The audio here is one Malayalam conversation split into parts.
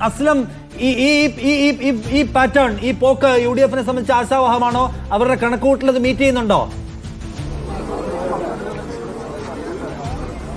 അസ്ലം ഈ ഈ ഈ ഈ പാറ്റേൺ ഈ പോക്ക് യു ഡി എഫിനെ സംബന്ധിച്ച് ആശാവഹമാണോ? അവരുടെ കണക്കുകൂട്ടലത് മീറ്റ് ചെയ്യുന്നുണ്ടോ?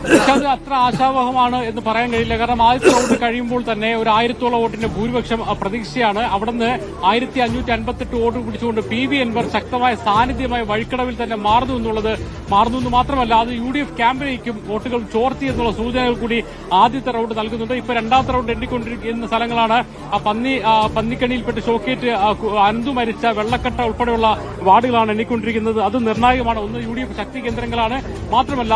പക്ഷെ അത് അത്ര ആശാവഹമാണ് എന്ന് പറയാൻ കഴിയില്ല. കാരണം ആദ്യത്തെ റൗണ്ട് കഴിയുമ്പോൾ തന്നെ ഒരു ആയിരത്തോളം വോട്ടിന്റെ ഭൂരിപക്ഷം പ്രതീക്ഷയാണ്. അവിടുന്ന് ആയിരത്തി അഞ്ഞൂറ്റി അൻപത്തെട്ട് വോട്ട് പിടിച്ചുകൊണ്ട് പി വി എൻവർ ശക്തമായ സാന്നിധ്യമായ വഴിക്കടവിൽ തന്നെ മാറുന്നു എന്നുള്ളത് മാറുന്നു എന്ന് മാത്രമല്ല അത് യു ഡി എഫ് ക്യാമ്പിനേക്കും വോട്ടുകൾ ചോർത്തി എന്നുള്ള സൂചനകൾ കൂടി ആദ്യത്തെ റൗണ്ട് നൽകുന്നുണ്ട്. ഇപ്പൊ രണ്ടാമത്തെ റൗണ്ട് എണ്ണിക്കൊണ്ടിരിക്കുന്ന സ്ഥലങ്ങളാണ്. ആ പന്നി പന്നിക്കണിയിൽപ്പെട്ട് ഷോക്കേറ്റ് അനന്തു മരിച്ച വെള്ളക്കെട്ട ഉൾപ്പെടെയുള്ള വാർഡുകളാണ് എണ്ണിക്കൊണ്ടിരിക്കുന്നത്. അത് നിർണായകമാണ്. ഒന്ന് യു ശക്തി കേന്ദ്രങ്ങളാണ്. മാത്രമല്ല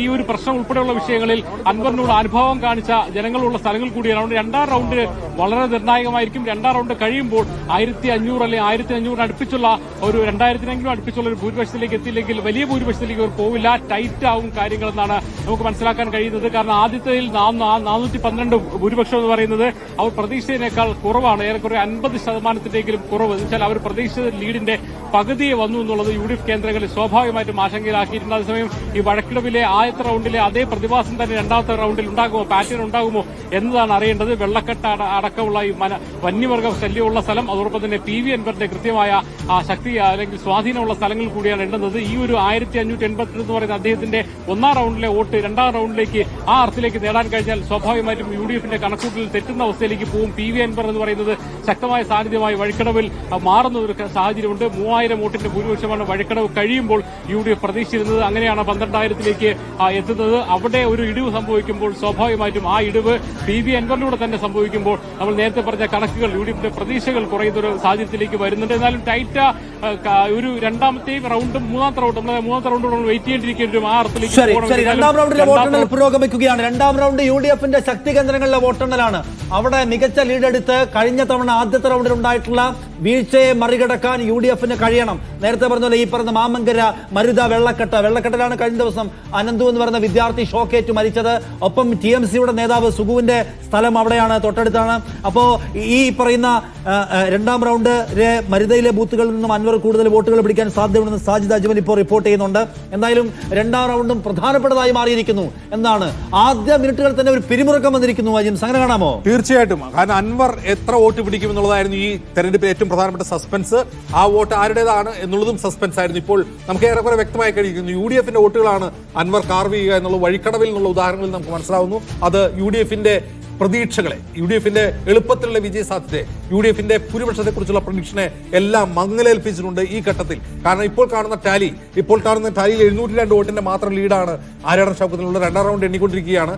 ഈ ഒരു പ്രശ്നം ഉൾപ്പെടെയുള്ള വിഷയങ്ങളിൽ അൻവറിനോട് അനുഭവം കാണിച്ച ജനങ്ങളുള്ള സ്ഥലങ്ങൾ കൂടിയാണ്. അതുകൊണ്ട് രണ്ടാം റൗണ്ട് വളരെ നിർണായകമായിരിക്കും. രണ്ടാം റൗണ്ട് കഴിയുമ്പോൾ ആയിരത്തി അഞ്ഞൂറ് അല്ലെങ്കിൽ ആയിരത്തി അഞ്ഞൂറിന് അടുപ്പിച്ചുള്ള ഒരു രണ്ടായിരത്തിനെങ്കിലും അടുപ്പിച്ചുള്ള ഒരു ഭൂരിപക്ഷത്തിലേക്ക് എത്തിയില്ലെങ്കിൽ വലിയ ഭൂരിപക്ഷത്തിലേക്ക് അവർ പോവില്ല. ടൈറ്റ് ആവും കാര്യങ്ങളെന്നാണ് നമുക്ക് മനസ്സിലാക്കാൻ കഴിയുന്നത്. കാരണം ആദ്യത്തേതിൽ നാനൂറ്റി പന്ത്രണ്ട് ഭൂരിപക്ഷം എന്ന് പറയുന്നത് അവർ പ്രതീക്ഷിച്ചതിനേക്കാൾ കുറവാണ്. ഏറെക്കുറെ അൻപത് ശതമാനത്തിന്റെങ്കിലും കുറവ്. എന്ന് വെച്ചാൽ അവർ പ്രതീക്ഷിച്ച ലീഡിന്റെ പകുതിയെ വന്നു എന്നുള്ളത് യു ഡി എഫ് കേന്ദ്രങ്ങളിൽ സ്വാഭാവികമായിട്ടും ആശങ്കയിലാക്കിയിട്ടുണ്ട്. അതേസമയം ഈ വഴക്കിടവിലെ ആദ്യത്തെ റൗണ്ടിലെ അതേ പ്രതിഭാസം തന്നെ രണ്ടാമത്തെ റൗണ്ടിൽ ഉണ്ടാകുമോ? പാറ്റേൺ ഉണ്ടാകുമോ? എന്നതാണ് അറിയേണ്ടത്. വെള്ളക്കെട്ട അടക്കമുള്ള ഈ വന്യവർഗ ശല്യമുള്ള സ്ഥലം. അതോടൊപ്പം തന്നെ പി വി എൻവറിന്റെ കൃത്യമായ ശക്തി അല്ലെങ്കിൽ സ്വാധീനമുള്ള സ്ഥലങ്ങൾ കൂടിയാണ് എണ്ണുന്നത്. ഈ ഒരു ആയിരത്തി അഞ്ഞൂറ്റി എൺപത്തി എന്ന് പറയുന്ന അദ്ദേഹത്തിന്റെ ഒന്നാം റൗണ്ടിലെ വോട്ട് രണ്ടാം റൗണ്ടിലേക്ക് ആ അർത്ഥത്തിലേക്ക് നേടാൻ കഴിഞ്ഞാൽ സ്വാഭാവികമായിട്ടും യു ഡി എഫിന്റെ കണക്കൂട്ടിൽ തെറ്റുന്ന അവസ്ഥയിലേക്ക് പോകും. പി വി എൻവർ എന്ന് പറയുന്നത് ശക്തമായ സാന്നിധ്യമായി വഴിക്കടവിൽ മാറുന്ന ഒരു സാഹചര്യമുണ്ട്. മൂവായിരം വോട്ടിന്റെ ഭൂരിപക്ഷമാണ് വഴിക്കടവ് കഴിയുമ്പോൾ യു ഡി എഫ് പ്രതീക്ഷിച്ചിരുന്നത്. അങ്ങനെയാണ് പന്ത്രണ്ടായിരത്തിലേക്ക് ആ, എത്തുന്നത് അവിടെ ഒരു ഇടിവ് സംഭവിക്കുമ്പോൾ സ്വാഭാവികമായിട്ടും ആ ഇടിവ് പി വി എൻവറിലൂടെ തന്നെ സംഭവിക്കുമ്പോൾ നമ്മൾ നേരത്തെ പറഞ്ഞ കണക്കുകൾ യു ഡി എഫിന്റെ പ്രതീക്ഷകൾ കുറയുന്ന ഒരു സാഹചര്യത്തിലേക്ക് വരുന്നുണ്ട്. എന്നാലും ടൈറ്റ ഒരു രണ്ടാമത്തെയും റൗണ്ടും മൂന്നാമത്തെ റൗണ്ടും മൂന്നാമത്തെ റൗണ്ട് നമ്മൾ വെയിറ്റ് ചെയ്യേണ്ടിരിക്കേണ്ടി വരും ആ അർത്ഥത്തിലേക്ക് രണ്ടാം റൗണ്ടിലെ രണ്ടാമത്തെ വോട്ടെണ്ണൽ പുരോഗമിക്കുകയാണ്. രണ്ടാം റൗണ്ട് യു ഡി എഫിന്റെ ശക്തി കേന്ദ്രങ്ങളിലെ വോട്ടെണ്ണലാണ്. അവിടെ മികച്ച ലീഡ് എടുത്ത് കഴിഞ്ഞ തവണ ആദ്യത്തെ റൗണ്ടിൽ ഉണ്ടായിട്ടുള്ള വീഴ്ചയെ മറികടക്കാൻ യു ഡി എഫിന് കഴിയണം. നേരത്തെ പറഞ്ഞ പോലെ ഈ പറഞ്ഞ മാമങ്കര മരുത വെള്ളക്കെട്ട്. വെള്ളക്കെട്ടിലാണ് കഴിഞ്ഞ ദിവസം അനന്തു എന്ന് പറയുന്ന വിദ്യാർത്ഥി ഷോക്കേറ്റ് മരിച്ചത്. ഒപ്പം ടി എം സിയുടെ നേതാവ് സുഗുവിന്റെ സ്ഥലം അവിടെയാണ് തൊട്ടടുത്താണ്. അപ്പോ ഈ പറയുന്ന രണ്ടാം റൗണ്ട് മരുതയിലെ ബൂത്തുകളിൽ നിന്നും അൻവർ കൂടുതൽ വോട്ടുകൾ പിടിക്കാൻ സാധ്യതയുണ്ടെന്ന് സാജിദ് അജ്മൽ ഇപ്പോൾ റിപ്പോർട്ട് ചെയ്യുന്നുണ്ട്. എന്തായാലും രണ്ടാം റൗണ്ടും പ്രധാനപ്പെട്ടതായി മാറിയിരിക്കുന്നു എന്നാണ് ആദ്യ മിനിറ്റുകൾ തന്നെ ഒരു പിരിമുറുക്കം വന്നിരിക്കുന്നു അജിം. അങ്ങനെ കാണാമോ? തീർച്ചയായിട്ടും. കാരണം അൻവർ എത്ര വോട്ട് പിടിക്കും എന്നുള്ളതായിരുന്നു ഈ തെരഞ്ഞെടുപ്പിൽ ഏറ്റവും പ്രധാനപ്പെട്ട സസ്പെൻസ് ആ വോട്ട് ആരുടേതാണ് എന്നുള്ളതും സസ്പെൻസ് ആയിരുന്നു. ഇപ്പോൾ നമുക്ക് ഏറെക്കുറെ വ്യക്തമായി കഴിയുന്നു. യു ഡി എഫിന്റെ വോട്ടുകളാണ് അൻവർ കാർവ് ചെയ്യുക എന്നുള്ള വഴിക്കടവിൽ നിന്നുള്ള ഉദാഹരണങ്ങളിൽ നമുക്ക് മനസ്സിലാവുന്നു. അത് യു ഡി എഫിന്റെ പ്രതീക്ഷകളെ യു ഡി എഫിന്റെ എളുപ്പത്തിലുള്ള വിജയ സാധ്യതയെ യു ഡി എഫിന്റെ ഭൂരിപക്ഷത്തെ കുറിച്ചുള്ള പ്രതീക്ഷനെ എല്ലാം മങ്ങലേൽപ്പിച്ചിട്ടുണ്ട് ഈ ഘട്ടത്തിൽ. കാരണം ഇപ്പോൾ കാണുന്ന ടാലി ഇപ്പോൾ കാണുന്ന ടാലിയിൽ എഴുന്നൂറ്റി രണ്ട് വോട്ടിന്റെ മാത്രം ലീഡാണ് ആര്യാടൻ ഷൗക്കത്തിലുള്ള രണ്ടാം റൗണ്ട് എണ്ണിക്കൊണ്ടിരിക്കുകയാണ്.